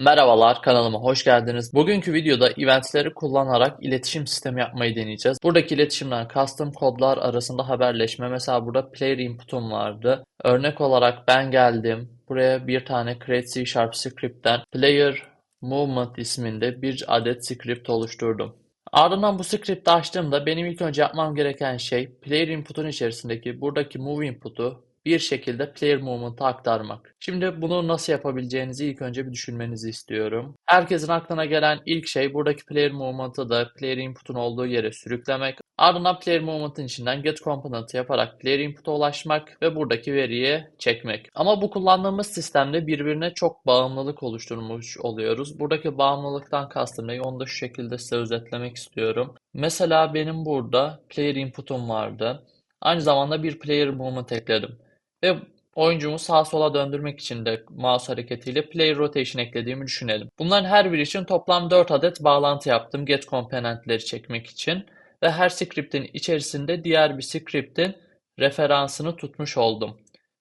Merhabalar, kanalıma hoş geldiniz. Bugünkü videoda eventleri kullanarak iletişim sistemi yapmayı deneyeceğiz. Buradaki iletişimden custom kodlar arasında haberleşme. Mesela burada player input'um vardı. Örnek olarak ben geldim. Buraya bir tane create C Sharp script'ten player movement isminde bir adet script oluşturdum. Ardından bu script'i açtığımda benim ilk önce yapmam gereken şey player input'un içerisindeki buradaki move input'u bir şekilde player movement'a aktarmak. Şimdi bunu nasıl yapabileceğinizi ilk önce bir düşünmenizi istiyorum. Herkesin aklına gelen ilk şey buradaki player movement'ı da player input'un olduğu yere sürüklemek. Ardından player movement'ın içinden get component'ı yaparak player input'a ulaşmak ve buradaki veriyi çekmek. Ama bu kullandığımız sistemde birbirine çok bağımlılık oluşturmuş oluyoruz. Buradaki bağımlılıktan kastım ne? Onu da şu şekilde size özetlemek istiyorum. Mesela benim burada player input'um vardı. Aynı zamanda bir player movement ekledim. Ve oyuncumu sağa sola döndürmek için de mouse hareketiyle player rotation eklediğimi düşünelim. Bunların her biri için toplam 4 adet bağlantı yaptım get komponentleri çekmek için. Ve her script'in içerisinde diğer bir script'in referansını tutmuş oldum.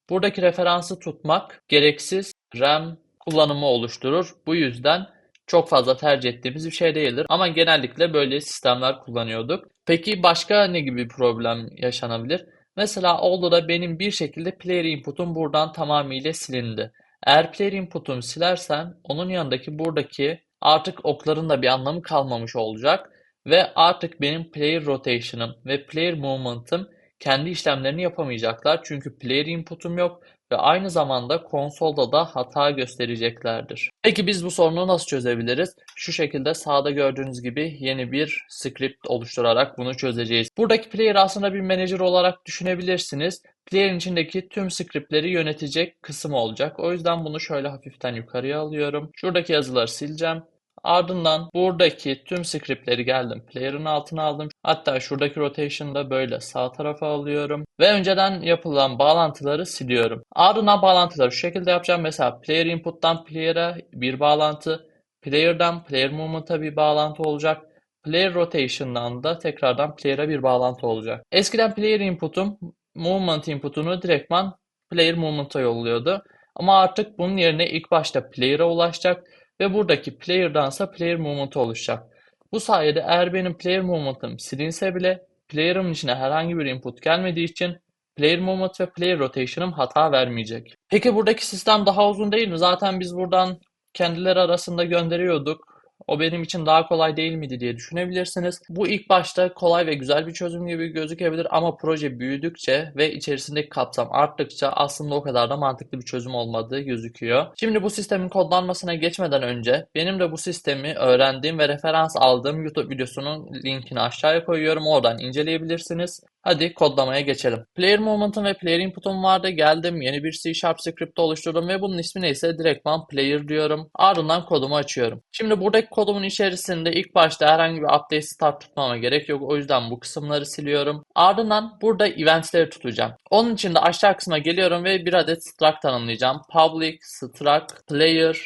Buradaki referansı tutmak gereksiz RAM kullanımı oluşturur. Bu yüzden çok fazla tercih ettiğimiz bir şey değildir. Ama genellikle böyle sistemler kullanıyorduk. Peki başka ne gibi problem yaşanabilir? Mesela oldu da benim bir şekilde player input'um buradan tamamıyla silindi. Eğer player input'umu silersen onun yanındaki buradaki artık okların da bir anlamı kalmamış olacak. Ve artık benim player rotation'ım ve player movement'ım kendi işlemlerini yapamayacaklar. Çünkü player input'um yok ve aynı zamanda konsolda da hata göstereceklerdir. Peki biz bu sorunu nasıl çözebiliriz? Şu şekilde sağda gördüğünüz gibi yeni bir script oluşturarak bunu çözeceğiz. Buradaki player aslında bir manager olarak düşünebilirsiniz. Player'in içindeki tüm scriptleri yönetecek kısım olacak. O yüzden bunu şöyle hafiften yukarıya alıyorum. Şuradaki yazıları sileceğim. Ardından buradaki tüm scriptleri geldim. Player'ın altına aldım. Hatta şuradaki rotation'ı da böyle sağ tarafa alıyorum. Ve önceden yapılan bağlantıları siliyorum. Ardından bağlantıları şu şekilde yapacağım. Mesela player input'tan player'a bir bağlantı. Player'dan player movement'a bir bağlantı olacak. Player rotation'dan da tekrardan player'a bir bağlantı olacak. Eskiden player input'um movement input'unu direktman player movement'a yolluyordu. Ama artık bunun yerine ilk başta player'a ulaşacak ve buradaki player'dansa player movement'ı oluşacak. Bu sayede eğer benim player movement'ım silinse bile player'ımın içine herhangi bir input gelmediği için player movement ve player rotation'ım hata vermeyecek. Peki buradaki sistem daha uzun değil mi? Zaten biz buradan kendileri arasında gönderiyorduk. O benim için daha kolay değil miydi diye düşünebilirsiniz. Bu ilk başta kolay ve güzel bir çözüm gibi gözükebilir ama proje büyüdükçe ve içerisindeki kapsam arttıkça aslında o kadar da mantıklı bir çözüm olmadığı gözüküyor. Şimdi bu sistemin kodlanmasına geçmeden önce benim de bu sistemi öğrendiğim ve referans aldığım YouTube videosunun linkini aşağıya koyuyorum. Oradan inceleyebilirsiniz. Hadi kodlamaya geçelim. Player movement'ım ve player input'um vardı. Geldim yeni bir C Sharp script oluşturdum ve bunun ismi neyse direktman player diyorum. Ardından kodumu açıyorum. Şimdi buradaki kodumun içerisinde ilk başta herhangi bir update start tutmama gerek yok. O yüzden bu kısımları siliyorum. Ardından burada eventleri tutacağım. Onun için de aşağı kısma geliyorum ve bir adet struct tanımlayacağım. Public struct player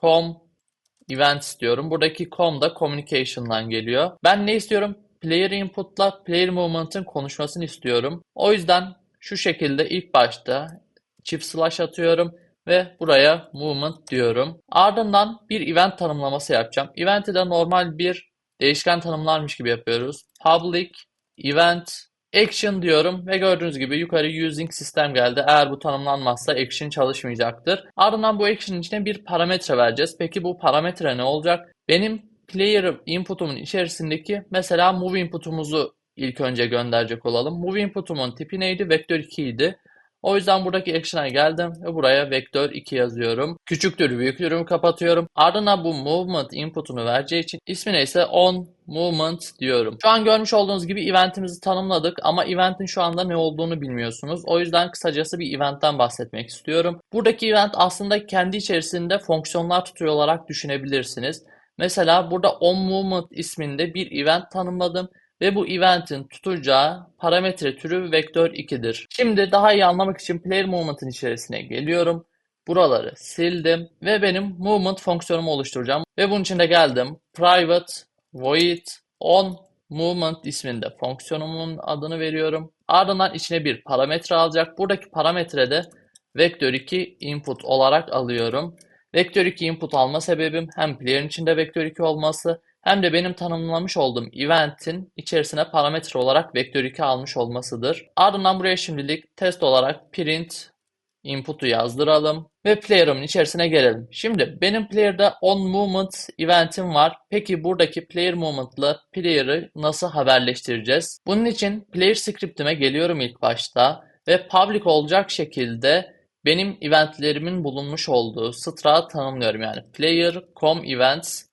com event istiyorum. Buradaki com da communication'dan geliyor. Ben ne istiyorum? Player input'la player movement'ın konuşmasını istiyorum. O yüzden şu şekilde ilk başta çift slash atıyorum ve buraya movement diyorum. Ardından bir event tanımlaması yapacağım. Event'i de normal bir değişken tanımlarmış gibi yapıyoruz. Public event action diyorum ve gördüğünüz gibi yukarı using sistem geldi. Eğer bu tanımlanmazsa action çalışmayacaktır. Ardından bu action içine bir parametre vereceğiz. Peki bu parametre ne olacak? Benim player input'umun içerisindeki mesela move input'umuzu ilk önce gönderecek olalım. Move input'umun tipi neydi? Vektör 2 idi. O yüzden buradaki action'a geldim ve buraya vektör 2 yazıyorum. Küçüktür büyüktürümü kapatıyorum. Ardından bu movement input'unu vereceği için ismi neyse on movement diyorum. Şu an görmüş olduğunuz gibi eventimizi tanımladık ama eventin şu anda ne olduğunu bilmiyorsunuz. O yüzden kısacası bir eventten bahsetmek istiyorum. Buradaki event aslında kendi içerisinde fonksiyonlar tutuyor olarak düşünebilirsiniz. Mesela burada onMovement isminde bir event tanımladım ve bu eventin tutacağı parametre türü vektör 2'dir. Şimdi daha iyi anlamak için player movement'ın içerisine geliyorum. Buraları sildim ve benim movement fonksiyonumu oluşturacağım. Ve bunun için de geldim. Private void on movement isminde fonksiyonumun adını veriyorum. Ardından içine bir parametre alacak. Buradaki parametrede vektör 2 input olarak alıyorum. Vektör 2 input alma sebebim hem player'ın içinde vektör 2 olması hem de benim tanımlamış olduğum event'in içerisine parametre olarak vektör 2 almış olmasıdır. Ardından buraya şimdilik test olarak print input'u yazdıralım ve player'ımın içerisine gelelim. Şimdi benim player'da on movement event'im var. Peki buradaki player movement'la player'ı nasıl haberleştireceğiz? Bunun için player script'ime geliyorum ilk başta ve public olacak şekilde benim eventlerimin bulunmuş olduğu struct'ı tanımlıyorum. Yani player.com events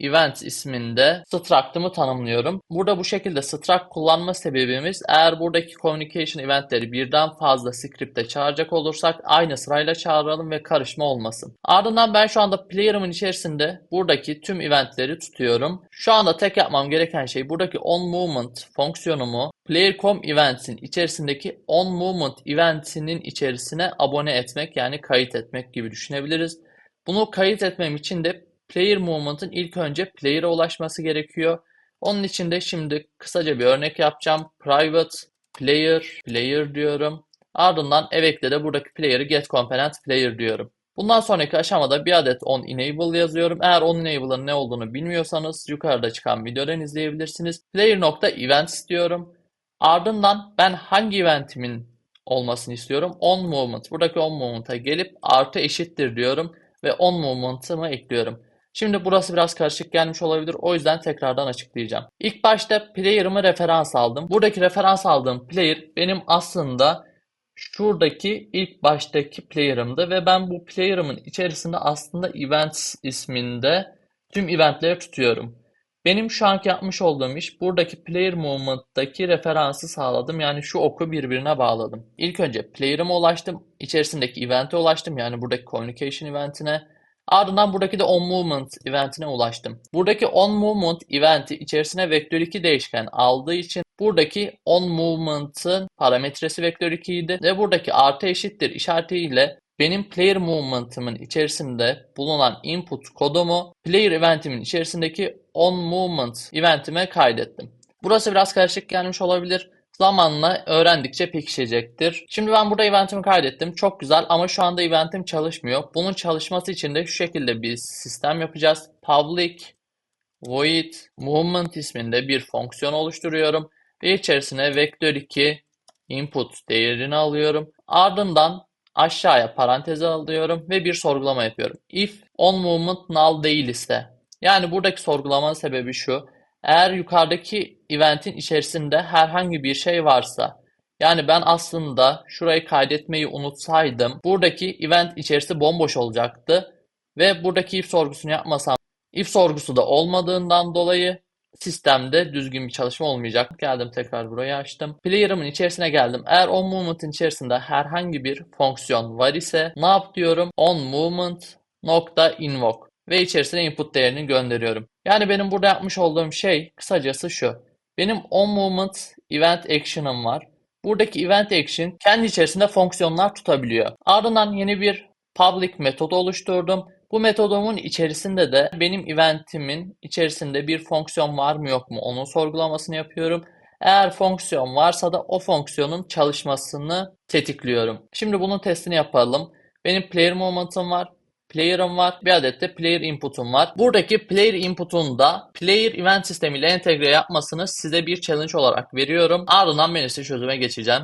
event isminde struct'ımı tanımlıyorum. Burada bu şekilde struct kullanma sebebimiz eğer buradaki communication eventleri birden fazla script'e çağıracak olursak aynı sırayla çağıralım ve karışma olmasın. Ardından ben şu anda player'ımın içerisinde buradaki tüm eventleri tutuyorum. Şu anda tek yapmam gereken şey buradaki onMovement fonksiyonumu player.com events'in içerisindeki onMovement event'inin içerisine abone etmek yani kayıt etmek gibi düşünebiliriz. Bunu kayıt etmem için de player movement'ın ilk önce player'a ulaşması gerekiyor. Onun için de şimdi kısaca bir örnek yapacağım. Private player player diyorum. Ardından evekte de buradaki player'ı get component player diyorum. Bundan sonraki aşamada bir adet on enable yazıyorum. Eğer on enable'ın ne olduğunu bilmiyorsanız yukarıda çıkan videodan izleyebilirsiniz. Player.events diyorum. Ardından ben hangi eventimin olmasını istiyorum? On movement. Buradaki on movement'a gelip artı eşittir diyorum ve on movement'ımı ekliyorum. Şimdi burası biraz karışık gelmiş olabilir. O yüzden tekrardan açıklayacağım. İlk başta player'ımı referans aldım. Buradaki referans aldığım player benim aslında şuradaki ilk baştaki player'ımdı ve ben bu player'ımın içerisinde aslında events isminde tüm eventleri tutuyorum. Benim şu anki yapmış olduğum iş buradaki player movement'taki referansı sağladım. Yani şu oku birbirine bağladım. İlk önce player'ıma ulaştım. içerisindeki event'e ulaştım. Yani buradaki communication event'ine. Ardından buradaki de onMovement eventine ulaştım. Buradaki onMovement eventi içerisine vektör 2 değişken aldığı için buradaki onMovement'ın parametresi vektör 2 idi ve buradaki artı eşittir işaretiyle benim player movement'ımın içerisinde bulunan input kodumu player eventimin içerisindeki onMovement eventime kaydettim. Burası biraz karışık gelmiş olabilir. Zamanla öğrendikçe pekişecektir. Şimdi ben burada eventimi kaydettim. Çok güzel ama şu anda eventim çalışmıyor. Bunun çalışması için de şu şekilde bir sistem yapacağız. Public void movement isminde bir fonksiyon oluşturuyorum. Ve içerisine vektör 2 input değerini alıyorum. Ardından aşağıya paranteze alıyorum ve bir sorgulama yapıyorum. If on movement null değil ise yani buradaki sorgulamanın sebebi şu. Eğer yukarıdaki eventin içerisinde herhangi bir şey varsa yani ben aslında şurayı kaydetmeyi unutsaydım buradaki event içerisi bomboş olacaktı ve buradaki if sorgusunu yapmasam if sorgusu da olmadığından dolayı sistemde düzgün bir çalışma olmayacak. Geldim tekrar burayı açtım. Player'ımın içerisine geldim. Eğer on movement'in içerisinde herhangi bir fonksiyon var ise ne yap diyorum? On movement nokta invoke ve içerisine input değerini gönderiyorum. Yani benim burada yapmış olduğum şey kısacası şu. Benim onMovement event action'ım var. Buradaki event action kendi içerisinde fonksiyonlar tutabiliyor. Ardından yeni bir public metod oluşturdum. Bu metodumun içerisinde de benim eventimin içerisinde bir fonksiyon var mı yok mu onun sorgulamasını yapıyorum. Eğer fonksiyon varsa da o fonksiyonun çalışmasını tetikliyorum. Şimdi bunun testini yapalım. Benim player movement'ım var player'ım var. Bir adet de player input'um var. Buradaki player input'un da player event sistemiyle entegre yapmasını size bir challenge olarak veriyorum. Ardından ben ise çözüme geçeceğim.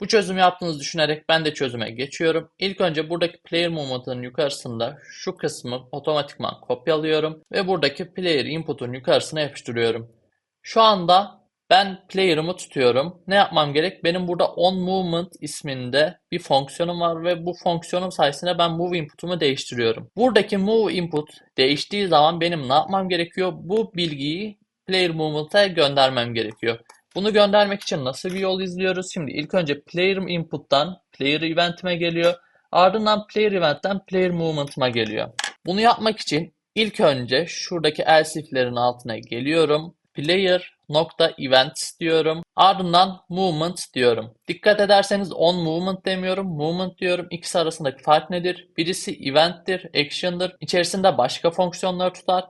Bu çözümü yaptığınızı düşünerek ben de çözüme geçiyorum. İlk önce buradaki player movement'ın yukarısında şu kısmı otomatikman kopyalıyorum ve buradaki player input'un yukarısına yapıştırıyorum. Şu anda ben player'ımı tutuyorum. Ne yapmam gerek? Benim burada onMovement isminde bir fonksiyonum var ve bu fonksiyonum sayesinde ben move input'umu değiştiriyorum. Buradaki move input değiştiği zaman benim ne yapmam gerekiyor? Bu bilgiyi player movement'a göndermem gerekiyor. Bunu göndermek için nasıl bir yol izliyoruz? Şimdi ilk önce player input'tan player event'ime geliyor. Ardından player event'ten player movement'ıma geliyor. Bunu yapmak için ilk önce şuradaki else if'lerin altına geliyorum. Player nokta events diyorum. Ardından movement diyorum. Dikkat ederseniz on movement demiyorum. Movement diyorum. İkisi arasındaki fark nedir? Birisi event'tir, action'dır. İçerisinde başka fonksiyonlar tutar.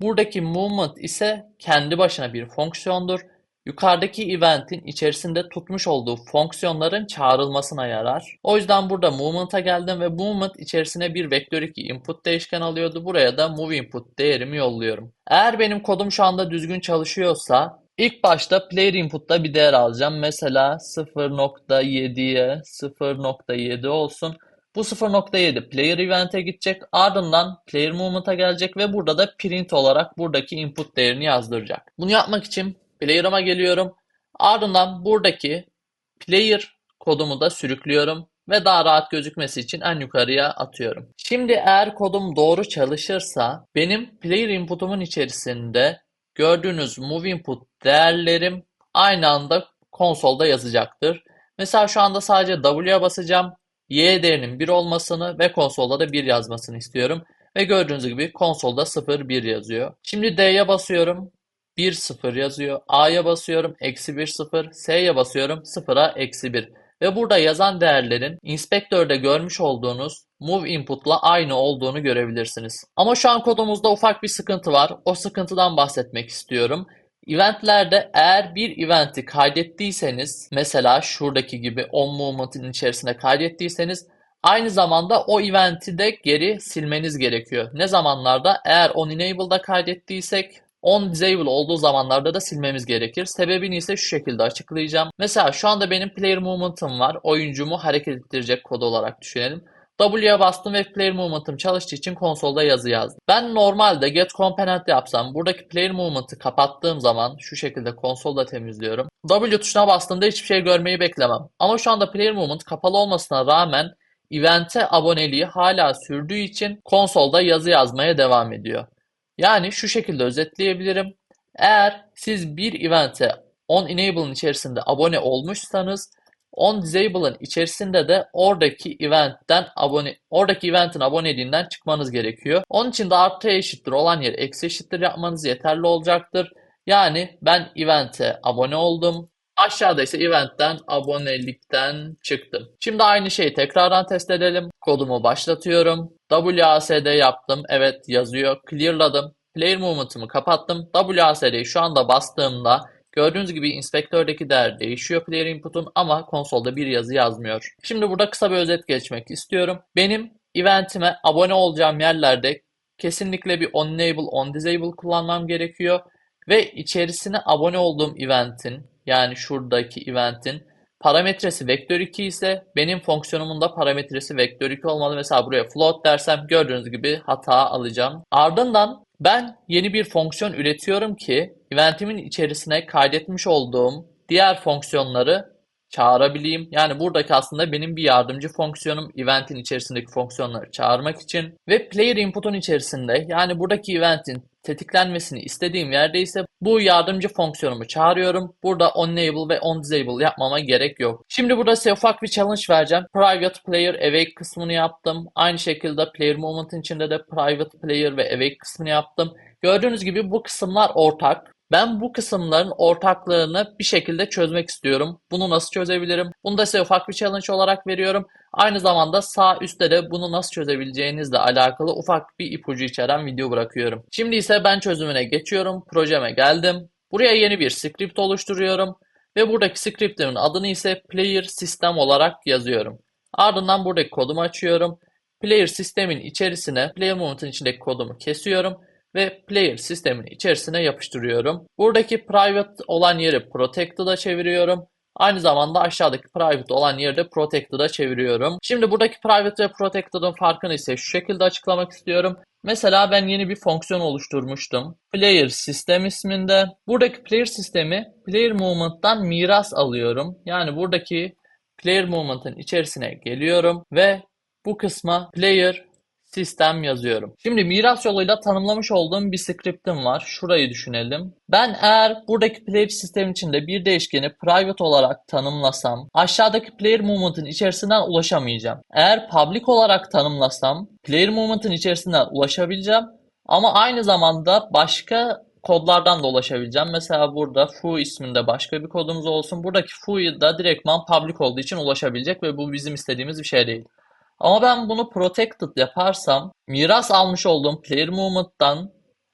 Buradaki movement ise kendi başına bir fonksiyondur. Yukarıdaki eventin içerisinde tutmuş olduğu fonksiyonların çağrılmasına yarar. O yüzden burada movement'a geldim ve movement içerisine bir vektör 2 input değişken alıyordu. Buraya da move input değerimi yolluyorum. Eğer benim kodum şu anda düzgün çalışıyorsa ilk başta player input'ta bir değer alacağım. Mesela 0.7'ye 0.7 olsun. Bu 0.7 player event'e gidecek. Ardından player movement'a gelecek ve burada da print olarak buradaki input değerini yazdıracak. Bunu yapmak için player'ıma geliyorum. Ardından buradaki player kodumu da sürüklüyorum ve daha rahat gözükmesi için en yukarıya atıyorum. Şimdi eğer kodum doğru çalışırsa benim player input'umun içerisinde gördüğünüz move input değerlerim aynı anda konsolda yazacaktır. Mesela şu anda sadece W'ye basacağım. Y değerinin 1 olmasını ve konsolda da 1 yazmasını istiyorum. Ve gördüğünüz gibi konsolda 0, 1 yazıyor. Şimdi D'ye basıyorum. 1, 0 yazıyor. A'ya basıyorum. Eksi 1, 0. S'ye basıyorum. 0'a eksi 1. Ve burada yazan değerlerin inspektörde görmüş olduğunuz move input'la aynı olduğunu görebilirsiniz. Ama şu an kodumuzda ufak bir sıkıntı var. O sıkıntıdan bahsetmek istiyorum. Eventlerde eğer bir eventi kaydettiyseniz mesela şuradaki gibi on movement'in içerisine kaydettiyseniz aynı zamanda o eventi de geri silmeniz gerekiyor. Ne zamanlarda? Eğer on enable'da kaydettiysek on disable olduğu zamanlarda da silmemiz gerekir. Sebebini ise şu şekilde açıklayacağım. Mesela şu anda benim player movement'ım var. Oyuncumu hareket ettirecek kod olarak düşünelim. W'ye bastım ve player movement'ım çalıştığı için konsolda yazı yazdım. Ben normalde get component yapsam buradaki player movement'ı kapattığım zaman şu şekilde konsolda temizliyorum. W tuşuna bastığımda hiçbir şey görmeyi beklemem. Ama şu anda player movement kapalı olmasına rağmen event'e aboneliği hala sürdüğü için konsolda yazı yazmaya devam ediyor. Yani şu şekilde özetleyebilirim. Eğer siz bir event'e on enable'ın içerisinde abone olmuşsanız On disable'ın içerisinde de oradaki eventten abone oradaki eventin aboneliğinden çıkmanız gerekiyor. Onun için de artı eşittir olan yeri eksi eşittir yapmanız yeterli olacaktır. Yani ben event'e abone oldum. Aşağıda ise eventten abonelikten çıktım. Şimdi aynı şeyi tekrardan test edelim. Kodumu başlatıyorum. WASD yaptım. Evet yazıyor. Clearladım. Player movement'ımı kapattım. WASD'yi şu anda bastığımda Gördüğünüz gibi inspektördeki değer değişiyor player input'un ama konsolda bir yazı yazmıyor. Şimdi burada kısa bir özet geçmek istiyorum. Benim eventime abone olacağım yerlerde kesinlikle bir enable on disable kullanmam gerekiyor. Ve içerisine abone olduğum eventin yani şuradaki eventin parametresi vektör 2 ise benim fonksiyonumun da parametresi vektör 2 olmalı. Mesela buraya float dersem gördüğünüz gibi hata alacağım. Ardından ben yeni bir fonksiyon üretiyorum ki eventimin içerisine kaydetmiş olduğum diğer fonksiyonları çağırabileyim. Yani buradaki aslında benim bir yardımcı fonksiyonum eventin içerisindeki fonksiyonları çağırmak için ve player input'un içerisinde yani buradaki eventin tetiklenmesini istediğim yerde ise bu yardımcı fonksiyonumu çağırıyorum. Burada on enable ve on disable yapmama gerek yok. Şimdi burada size ufak bir challenge vereceğim. Private player awake kısmını yaptım. Aynı şekilde player movement'ın içinde de private player ve awake kısmını yaptım. Gördüğünüz gibi bu kısımlar ortak. Ben bu kısımların ortaklığını bir şekilde çözmek istiyorum. Bunu nasıl çözebilirim? Bunu da size ufak bir challenge olarak veriyorum. Aynı zamanda sağ üstte de bunu nasıl çözebileceğinizle alakalı ufak bir ipucu içeren video bırakıyorum. Şimdi ise ben çözümüne geçiyorum. Projeme geldim. Buraya yeni bir script oluşturuyorum. Ve buradaki scriptimin adını ise player system olarak yazıyorum. Ardından buradaki kodumu açıyorum. Player sistemin içerisine player movement'ın içindeki kodumu kesiyorum ve player sistemin içerisine yapıştırıyorum. Buradaki private olan yeri protected'a çeviriyorum. Aynı zamanda aşağıdaki private olan yeri de protected'a çeviriyorum. Şimdi buradaki private ve protected'ın farkını ise şu şekilde açıklamak istiyorum. Mesela ben yeni bir fonksiyon oluşturmuştum. Player System isminde. Buradaki player sistemi player movement'tan miras alıyorum. Yani buradaki player movement'ın içerisine geliyorum ve bu kısma player sistem yazıyorum. Şimdi miras yoluyla tanımlamış olduğum bir script'im var. Şurayı düşünelim. Ben eğer buradaki player sistem içinde bir değişkeni private olarak tanımlasam aşağıdaki player movement'ın içerisinden ulaşamayacağım. Eğer public olarak tanımlasam player movement'ın içerisinden ulaşabileceğim. Ama aynı zamanda başka kodlardan da ulaşabileceğim. Mesela burada foo isminde başka bir kodumuz olsun. Buradaki foo'yu da direktman public olduğu için ulaşabilecek ve bu bizim istediğimiz bir şey değil. Ama ben bunu protected yaparsam miras almış olduğum player movement'tan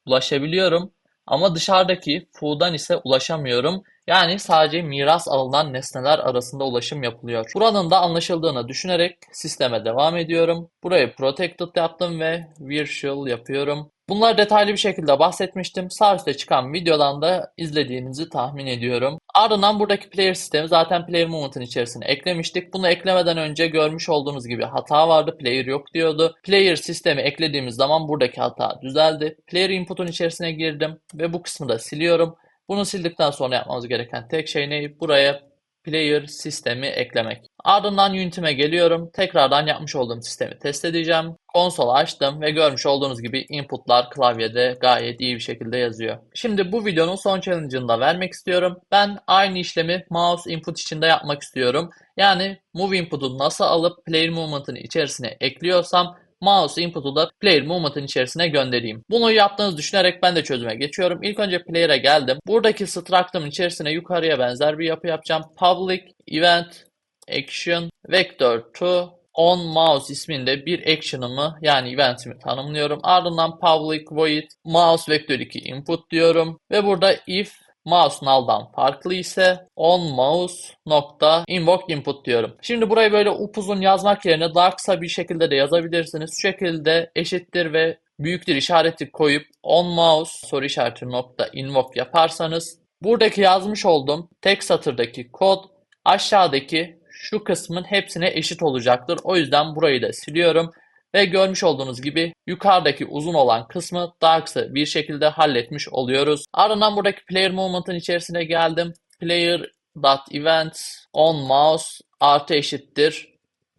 ulaşabiliyorum. Ama dışarıdaki foo'dan ise ulaşamıyorum. Yani sadece miras alınan nesneler arasında ulaşım yapılıyor. Buranın da anlaşıldığını düşünerek sisteme devam ediyorum. Burayı protected yaptım ve virtual yapıyorum. Bunlar detaylı bir şekilde bahsetmiştim. Sağ çıkan videodan da izlediğinizi tahmin ediyorum. Ardından buradaki player sistemi zaten player movement'ın içerisine eklemiştik. Bunu eklemeden önce görmüş olduğunuz gibi hata vardı. Player yok diyordu. Player sistemi eklediğimiz zaman buradaki hata düzeldi. Player input'un içerisine girdim ve bu kısmı da siliyorum. Bunu sildikten sonra yapmamız gereken tek şey ne? Buraya player sistemi eklemek. Ardından Unity'me geliyorum. Tekrardan yapmış olduğum sistemi test edeceğim. Konsolu açtım ve görmüş olduğunuz gibi inputlar klavyede gayet iyi bir şekilde yazıyor. Şimdi bu videonun son challenge'ını da vermek istiyorum. Ben aynı işlemi mouse input içinde yapmak istiyorum. Yani move input'u nasıl alıp player movement'ın içerisine ekliyorsam mouse input'u da player movement'ın içerisine göndereyim. Bunu yaptığınızı düşünerek ben de çözüme geçiyorum. İlk önce player'e geldim. Buradaki struct'ın içerisine yukarıya benzer bir yapı yapacağım. Public event action vector to on mouse isminde bir action'ımı yani event'imi tanımlıyorum. Ardından public void mouse vektör 2 input diyorum ve burada if mouse null'dan farklı ise on mouse nokta invoke input diyorum. Şimdi burayı böyle upuzun yazmak yerine daha kısa bir şekilde de yazabilirsiniz. Şu şekilde eşittir ve büyüktür işareti koyup on mouse soru işareti nokta invoke yaparsanız buradaki yazmış olduğum tek satırdaki kod aşağıdaki şu kısmın hepsine eşit olacaktır. O yüzden burayı da siliyorum. Ve görmüş olduğunuz gibi yukarıdaki uzun olan kısmı daha kısa bir şekilde halletmiş oluyoruz. Ardından buradaki player movement'ın içerisine geldim. Player.events on mouse artı eşittir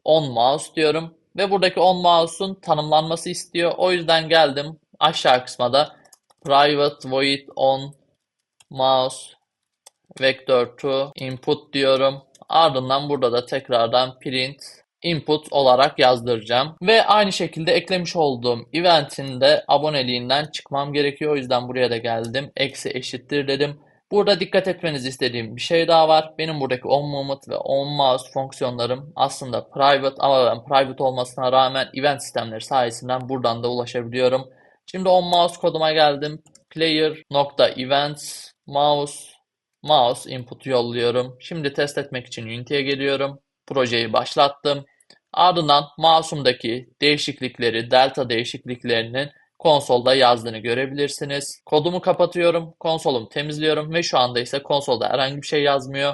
on mouse diyorum. Ve buradaki on mouse'un tanımlanması istiyor. O yüzden geldim aşağı kısma da private void on mouse vector to input diyorum. Ardından burada da tekrardan print input olarak yazdıracağım. Ve aynı şekilde eklemiş olduğum event'in de aboneliğinden çıkmam gerekiyor. O yüzden buraya da geldim. Eksi eşittir dedim. Burada dikkat etmenizi istediğim bir şey daha var. Benim buradaki on ve on mouse fonksiyonlarım aslında private ama ben private olmasına rağmen event sistemleri sayesinden buradan da ulaşabiliyorum. Şimdi on mouse koduma geldim. Player nokta events mouse mouse input yolluyorum. Şimdi test etmek için Unity'ye geliyorum. Projeyi başlattım. Ardından mouse'umdaki değişiklikleri, delta değişikliklerinin konsolda yazdığını görebilirsiniz. Kodumu kapatıyorum, konsolumu temizliyorum ve şu anda ise konsolda herhangi bir şey yazmıyor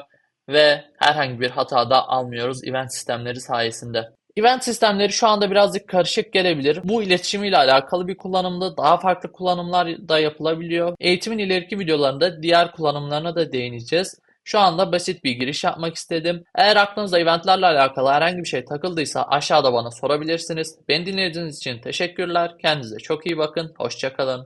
ve herhangi bir hata da almıyoruz event sistemleri sayesinde. Event sistemleri şu anda birazcık karışık gelebilir. Bu iletişimiyle alakalı bir kullanımda daha farklı kullanımlar da yapılabiliyor. Eğitimin ileriki videolarında diğer kullanımlarına da değineceğiz. Şu anda basit bir giriş yapmak istedim. Eğer aklınıza eventlerle alakalı herhangi bir şey takıldıysa aşağıda bana sorabilirsiniz. Beni dinlediğiniz için teşekkürler. Kendinize çok iyi bakın. Hoşçakalın.